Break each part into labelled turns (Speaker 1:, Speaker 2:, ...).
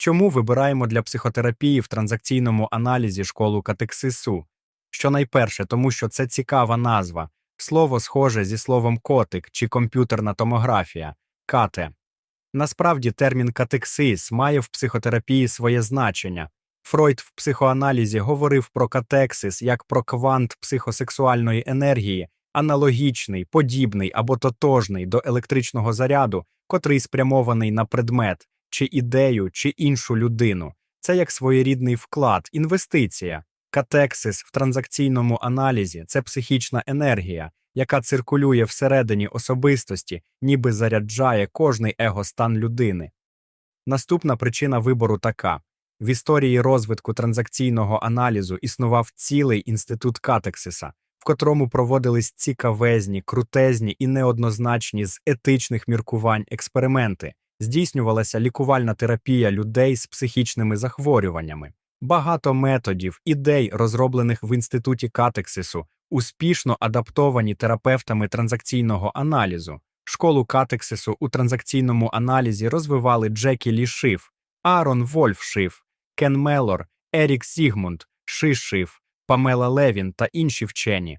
Speaker 1: Чому вибираємо для психотерапії в транзакційному аналізі школу катексису? Щонайперше, тому що це цікава назва, слово схоже зі словом котик чи комп'ютерна томографія кате. Насправді термін катексис має в психотерапії своє значення. Фройд в психоаналізі говорив про катексис як про квант психосексуальної енергії, аналогічний, подібний або тотожний до електричного заряду, котрий спрямований на предмет, чи ідею, чи іншу людину. Це як своєрідний вклад, інвестиція. Катексис в транзакційному аналізі це психічна енергія, яка циркулює всередині особистості, ніби заряджає кожний егостан людини. Наступна причина вибору така. В історії розвитку транзакційного аналізу існував цілий інститут катексиса, в котрому проводились цікавезні, крутезні і неоднозначні з етичних міркувань експерименти, здійснювалася лікувальна терапія людей з психічними захворюваннями. Багато методів, ідей, розроблених в інституті катексису, успішно адаптовані терапевтами транзакційного аналізу. Школу катексису у транзакційному аналізі розвивали Джекі Лі Шиф, Аарон Вольф Шиф, Кен Мелор, Ерік Сігмунд, Ши Шиф, Памела Левін та інші вчені.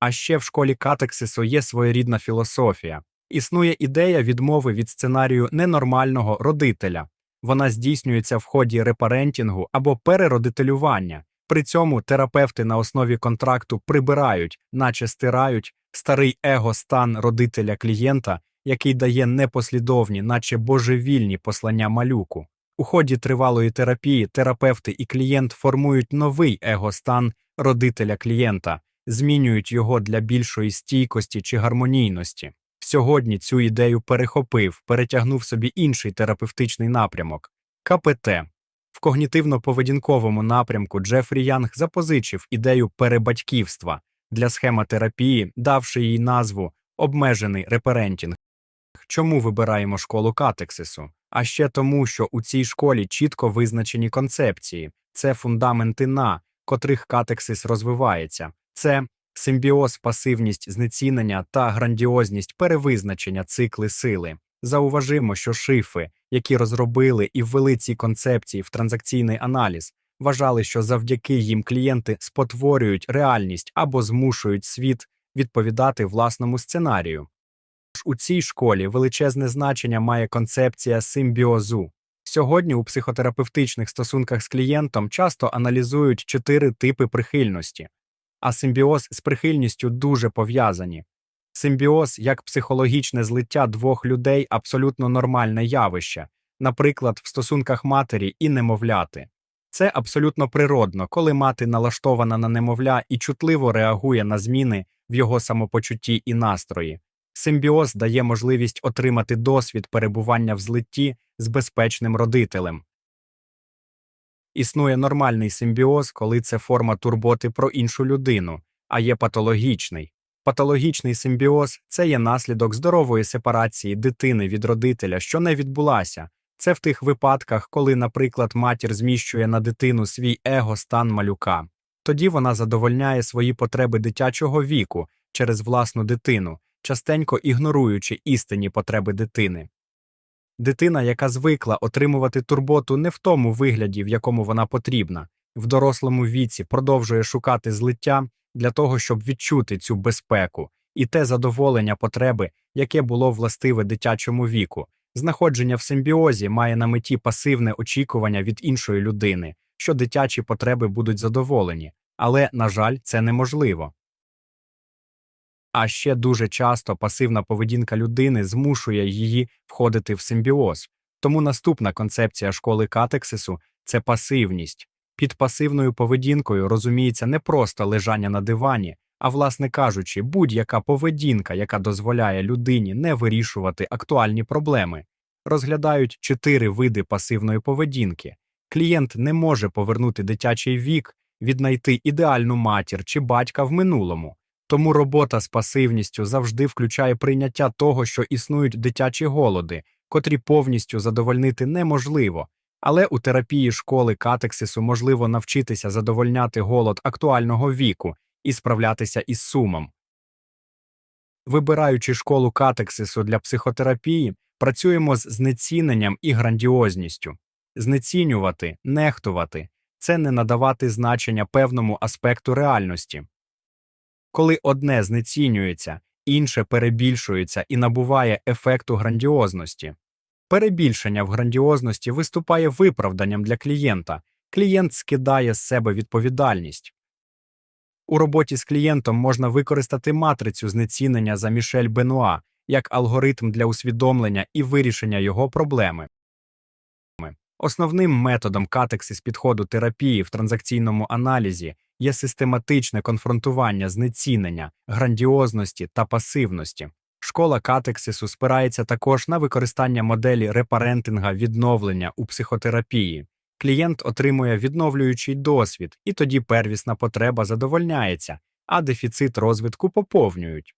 Speaker 1: А ще в школі катексису є своєрідна філософія. Існує ідея відмови від сценарію ненормального родителя. Вона здійснюється в ході репарентінгу або переродителювання. При цьому терапевти на основі контракту прибирають, наче стирають старий его-стан родителя клієнта, який дає непослідовні, наче божевільні послання малюку. У ході тривалої терапії терапевти і клієнт формують новий его-стан родителя клієнта, змінюють його для більшої стійкості чи гармонійності. Сьогодні цю ідею перехопив, перетягнув собі інший терапевтичний напрямок КПТ. В когнітивно-поведінковому напрямку Джефрі Янг запозичив ідею перебатьківства для схемотерапії, давши їй назву обмежений реперентінг. Чому вибираємо школу катексису? А ще тому, що у цій школі чітко визначені концепції, це фундаменти на котрих катексис розвивається, це симбіоз, пасивність знецінення та грандіозність перевизначення цикли сили. Зауважимо, що шифи, які розробили і ввели ці концепції в транзакційний аналіз, вважали, що завдяки їм клієнти спотворюють реальність або змушують світ відповідати власному сценарію. У цій школі величезне значення має концепція симбіозу. Сьогодні у психотерапевтичних стосунках з клієнтом часто аналізують чотири типи прихильності, а симбіоз з прихильністю дуже пов'язані. Симбіоз як психологічне злиття двох людей абсолютно нормальне явище, наприклад, в стосунках матері і немовляти. Це абсолютно природно, коли мати налаштована на немовля і чутливо реагує на зміни в його самопочутті і настрої. Симбіоз дає можливість отримати досвід перебування в злитті з безпечним родителем. Існує нормальний симбіоз, коли це форма турботи про іншу людину, а є патологічний. Патологічний симбіоз це є наслідок здорової сепарації дитини від родителя, що не відбулася. Це в тих випадках, коли, наприклад, матір зміщує на дитину свій его стан малюка. Тоді вона задовольняє свої потреби дитячого віку через власну дитину, частенько ігноруючи істинні потреби дитини. Дитина, яка звикла отримувати турботу не в тому вигляді, в якому вона потрібна, в дорослому віці продовжує шукати злиття для того, щоб відчути цю безпеку і те задоволення потреби, яке було властиве дитячому віку. Знаходження в симбіозі має на меті пасивне очікування від іншої людини, що дитячі потреби будуть задоволені, але, на жаль, це неможливо. А ще дуже часто пасивна поведінка людини змушує її входити в симбіоз. Тому наступна концепція школи катексису це пасивність. Під пасивною поведінкою розуміється не просто лежання на дивані, а, власне кажучи, будь-яка поведінка, яка дозволяє людині не вирішувати актуальні проблеми. Розглядають чотири види пасивної поведінки. Клієнт не може повернути дитячий вік, віднайти ідеальну матір чи батька в минулому. Тому робота з пасивністю завжди включає прийняття того, що існують дитячі голоди, котрі повністю задовольнити неможливо, але у терапії школи катексису можливо навчитися задовольняти голод актуального віку і справлятися із сумом. Вибираючи школу катексису для психотерапії, працюємо з знеціненням і грандіозністю. Знецінювати, нехтувати це не надавати значення певному аспекту реальності. Коли одне знецінюється, інше перебільшується і набуває ефекту грандіозності. Перебільшення в грандіозності виступає виправданням для клієнта. Клієнт скидає з себе відповідальність. У роботі з клієнтом можна використати матрицю знецінення за Мішель Бенуа як алгоритм для усвідомлення і вирішення його проблеми. Основним методом катексис підходу терапії в транзакційному аналізі є систематичне конфронтування знецінення, грандіозності та пасивності. Школа катексису спирається також на використання моделі репарентинга відновлення у психотерапії. Клієнт отримує відновлюючий досвід, і тоді первісна потреба задовольняється, а дефіцит розвитку поповнюють.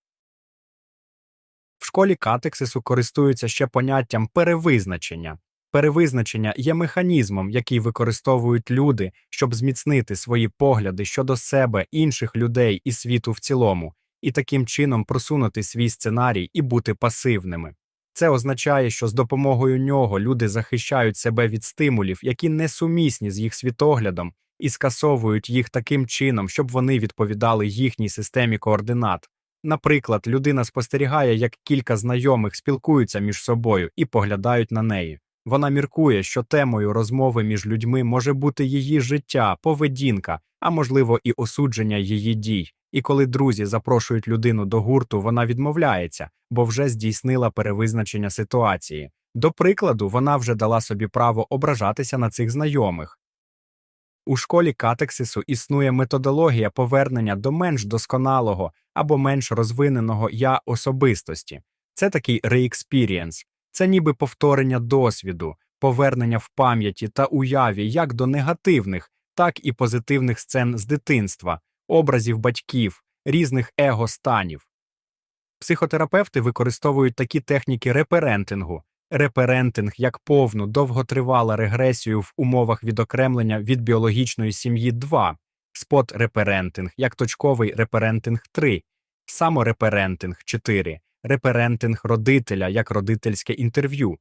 Speaker 1: В школі катексису користуються ще поняттям перевизначення. Перевизначення є механізмом, який використовують люди, щоб зміцнити свої погляди щодо себе, інших людей і світу в цілому, і таким чином просунути свій сценарій і бути пасивними. Це означає, що з допомогою нього люди захищають себе від стимулів, які несумісні з їх світоглядом, і скасовують їх таким чином, щоб вони відповідали їхній системі координат. Наприклад, людина спостерігає, як кілька знайомих спілкуються між собою і поглядають на неї. Вона міркує, що темою розмови між людьми може бути її життя, поведінка, а можливо, і осудження її дій. І коли друзі запрошують людину до гурту, вона відмовляється, бо вже здійснила перевизначення ситуації. До прикладу, вона вже дала собі право ображатися на цих знайомих. У школі катексису існує методологія повернення до менш досконалого або менш розвиненого я особистості. Це такий реекспірієнс, це ніби повторення досвіду, повернення в пам'яті та уяві як до негативних, так і позитивних сцен з дитинства, образів батьків, різних его-станів. Психотерапевти використовують такі техніки реперентингу, реперентинг як повну довготривалу регресію в умовах відокремлення від біологічної сім'ї 2, спот-реперентинг як точковий реперентинг 3, самореперентинг 4, реперентинг родителя як родительське інтерв'ю.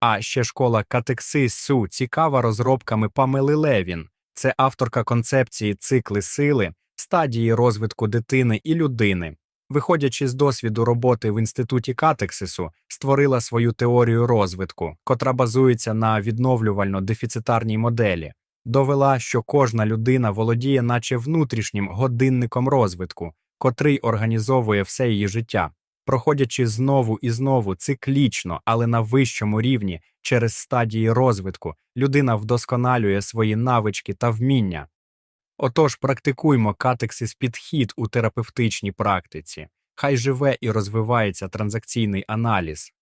Speaker 1: А ще школа катексису цікава розробками Памели Левін. Це авторка концепції цикли сили, стадії розвитку дитини і людини. Виходячи з досвіду роботи в інституті катексису, створила свою теорію розвитку, котра базується на відновлювально-дефіцитарній моделі, довела, що кожна людина володіє наче внутрішнім годинником розвитку, котрий організовує все її життя, проходячи знову і знову циклічно, але на вищому рівні через стадії розвитку, людина вдосконалює свої навички та вміння. Отож, практикуймо катексис підхід у терапевтичній практиці. Хай живе і розвивається транзакційний аналіз.